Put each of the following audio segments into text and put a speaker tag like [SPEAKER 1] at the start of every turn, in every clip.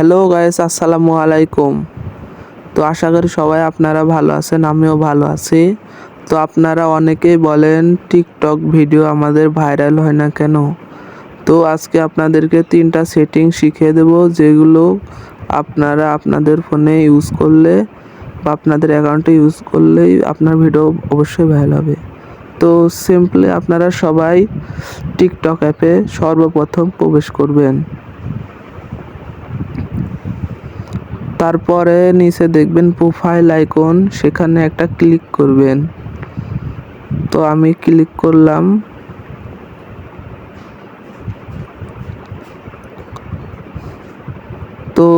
[SPEAKER 1] Hello guys, আসসালামু আলাইকুম। তো আশা করি সবাই আপনারা ভালো আছেন, আমিও ভালো আছি। তো আপনারা অনেকেই বলেন, টিকটক ভিডিও আমাদের ভাইরাল হয় না কেন? তো আজকে আপনাদেরকে তিনটা সেটিং শিখিয়ে দেব, যেগুলো আপনারা আপনাদের ফোনে ইউজ করলে বা আপনাদের অ্যাকাউন্টে ইউজ করলেই আপনার ভিডিও অবশ্যই ভাইরাল হবে। তো সিম্পলি আপনারা সবাই টিকটক অ্যাপে সর্বপ্রথম প্রবেশ করবেন। তারপরে নিচে দেখবেন প্রোফাইল আইকন সেখানে একটা ক্লিক করবেন। তো আমি ক্লিক করলাম। তো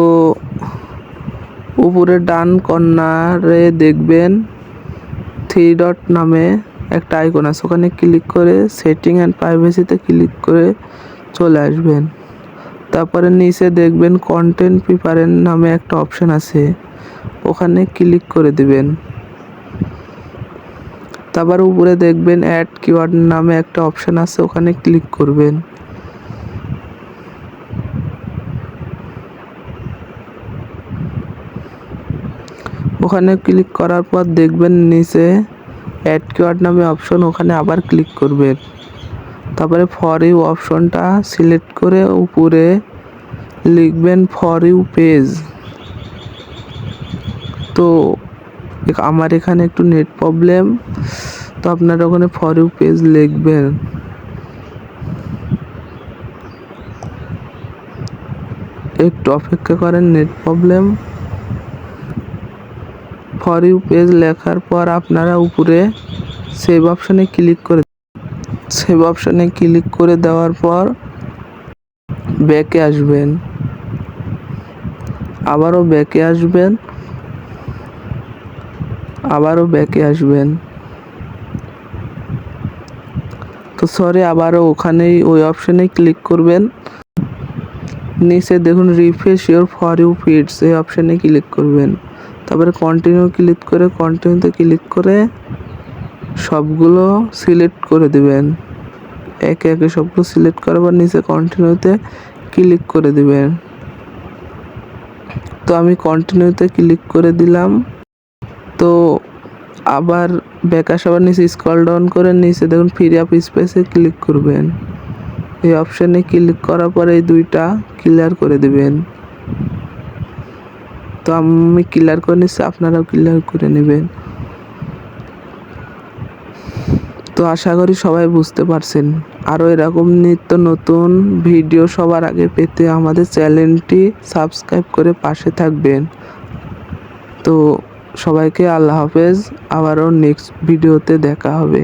[SPEAKER 1] উপরে ডান কর্নারে দেখবেন থ্রি ডট নামে একটা আইকন আছে। ওখানে ক্লিক করে সেটিং অ্যান্ড প্রাইভেসিতে ক্লিক করে চলে আসবেন। তারপরে নিচে দেখবেন কন্টেন্ট প্রিপারেন্ট নামে একটা অপশন আছে। ওখানে ক্লিক করে দিবেন। তারপর উপরে দেখবেন অ্যাড কিওয়ার্ড নামে একটা অপশন আছে, ওখানে ক্লিক করবেন। ওখানে ক্লিক করার পর দেখবেন নিচে অ্যাড কিওয়ার্ড নামে অপশন ওখানে আবার ক্লিক করবেন। তারপরে ফর ইউ অপশনটা সিলেক্ট করে উপরে লিখবেন ফর ইউ পেজ তো আমার এখানে একটু নেট প্রবলেম তো আপনারা ওখানে ফর ইউ পেজ লিখবেন। একটু অপেক্ষা করেন net problem for you page লেখার পর আপনারা উপরে সেভ অপশনে ক্লিক করে সেভ অপশানে ক্লিক করে দেওয়ার পর ব্যাকে আসবেন। আবারও ব্যাকে আসবেন। আবারও ব্যাকে আসবেন। তো সরি আবারও ওখানেই ওই অপশনে ক্লিক করবেন। নিচে দেখুন refresh your for you feeds এই অপশনে ক্লিক করবেন। তারপরে কন্টিনিউ ক্লিক করে কন্টিনিউতে ক্লিক করে সবগুলো সিলেক্ট করে দিবেন। একে একে সবগুলো সিলেক্ট করার নিচে কন্টিনিউতে ক্লিক করে দিবেন। তো আমি কন্টিনিউতে ক্লিক করে দিলাম। তো আবার ব্যাকাশ আবার নিচে স্ক্রল ডাউন করে নিচে দেখুন ফ্রি আপ স্পেসে ক্লিক করবেন। এই অপশানে ক্লিক করার পর এই দুইটা ক্লিয়ার করে দিবেন। তো আমি ক্লিয়ার করে নিচ্ছি, আপনারাও ক্লিয়ার করে নেবেন। তো আশা করি সবাই বুঝতে পারছেন। আরও এরকম নিত্য নতুন ভিডিও সবার আগে পেতে আমাদের চ্যানেলটি সাবস্ক্রাইব করে পাশে থাকবেন। তো সবাইকে আল্লাহ হাফেজ, আবারও নেক্সট ভিডিওতে দেখা হবে।